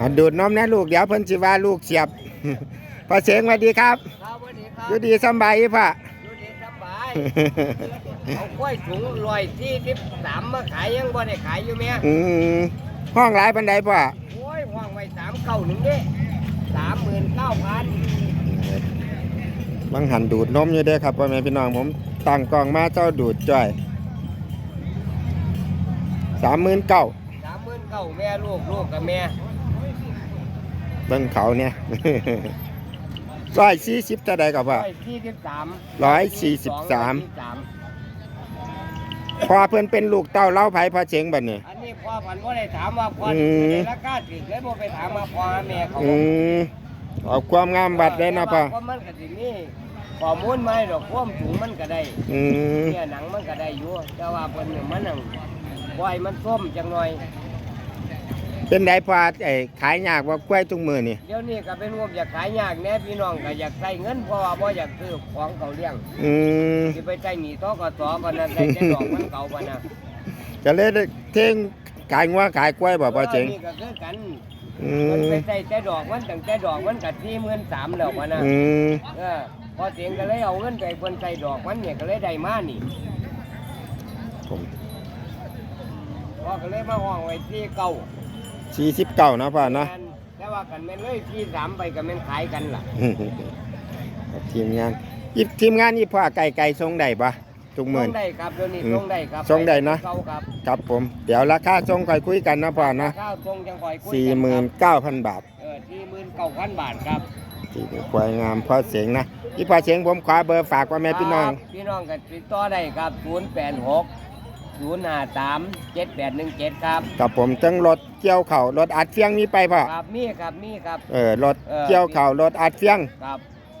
อะดูดนมนะลูกเดี๋ยวเพิ่นสิว่าลูกเสียบพ่อเสียงสวัสดีครับครับสวัสดีครับอยู่ดีสำบายอีพ่ออยู่ดีสบายเอากล้วยสูงลอยที่ทิพสามมาขายยังบ่ได้ขายอยู่แม่อืมห้องหลายปันไดพ่อโอ้ยว่างไว้สามเก้าหนึ่งเด้สามหมื่นเก้าพันบางหันดูดนมอยู่เด้อครับพ่อแม่พี่น้องผมตั้งกล้องมาเจ้าดูดจ้อยสามหมื่นเก้าสามหมื่นเก้าแม่ลูกลูกกับแม่ เบิ่งเขาเนี่ยร้อยสี่สิบเท่าใดกับพ่อร้อยที่ทิพสามร้อยสี่สิบสามสามพอเพิ่นเป็นลูกเต้าเล่าไผพ่อเสียงบัดนี้อันนี้พ่อพันบ่ได้ถามว่าพ่ออืมได้ราคาถึงเลยบ่ไปถามมาพ่อแม่เขาอืมเอาความงามบัดได้นะพ่อแต่ว่ามันก็สิมีข้อมูลมาให้ดอกความสูงมันก็ได้อืมเนี่ยหนังมันก็ได้อยู่แต่ว่าเพิ่นเนี่ยมันนั่งปล่อยมันส้มจังหน่อย เป็นไดพ่อไอ้ขายยากว่ากล้วยทุกมือนี่เดี๋ยวนี้ก็เป็นงบอยากขายยากแน่พี่น้องก็อยากใช้เงินเพราะว่าบ่อยากซื้อของเขาเลี้ยงอืมสิไปใช้หนี้ตกสก็นั่นได้แต่ดอกมันเก่าบ่นะก็เลยได้เท่งขายงัวขายกล้วยบ่พ่อเสียงออนี่ก็คือกันอืมันมไปใช้แต่ดอกมันตั้งแต่ดอกมันก็43,000แล้วบ่นะอืมเออพอเสียงก็เลยเอาเงินไปเพิ่นใช้ดอกมันเนี่ยก็เลยได้มานี่ผมพอก็เลยมาห้องไว้ที่เก่า สี่สิบเก้านะพ่อเนาะแต่ว่ากันแม่นเลยที่สามไปก็แม่นขายกันล่ะทีมงานอีทีมงานนี่พ่อไก่ไก่ทรงได้ปะทุกหมื่นส่งได้ครับเดี๋ยวนี้อืมส่งได้ครับส่งได้เนอะเก่าครับครับผม เดี๋ยวราคาทรงค่อยคุยกันนะพ่อนะข้าวส่งจังคอยคุยสี่กัหมื่นครับเก้าพันบาทเออสี่หมื่นเก้าพันบาทครับที่ควายงามพ่อเสียงนะที่พ่อเสียงผมขอเบอร์ฝากว่าแม่พี่น้องครับพี่น้องก็ติดต่อได้ครับศูนย์แปดหก ศูนย์ห้าสามเจ็ดแปดหนึ่งเจ็ดครับกับผมทั้งรถเกี่ยวเข่ารถอัดเฟียงมีไปพ่อครับมีครับมีครับเออรถเออเกี่ยวเข่ารถอัดเฟียงครับ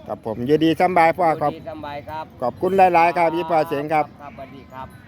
กับผมอยินดีสำบายพ่อขอบดีสำบายครับขอบคุณหลาย ๆ ครับพี่พ่อเสียงครับครับสวัสดีครับ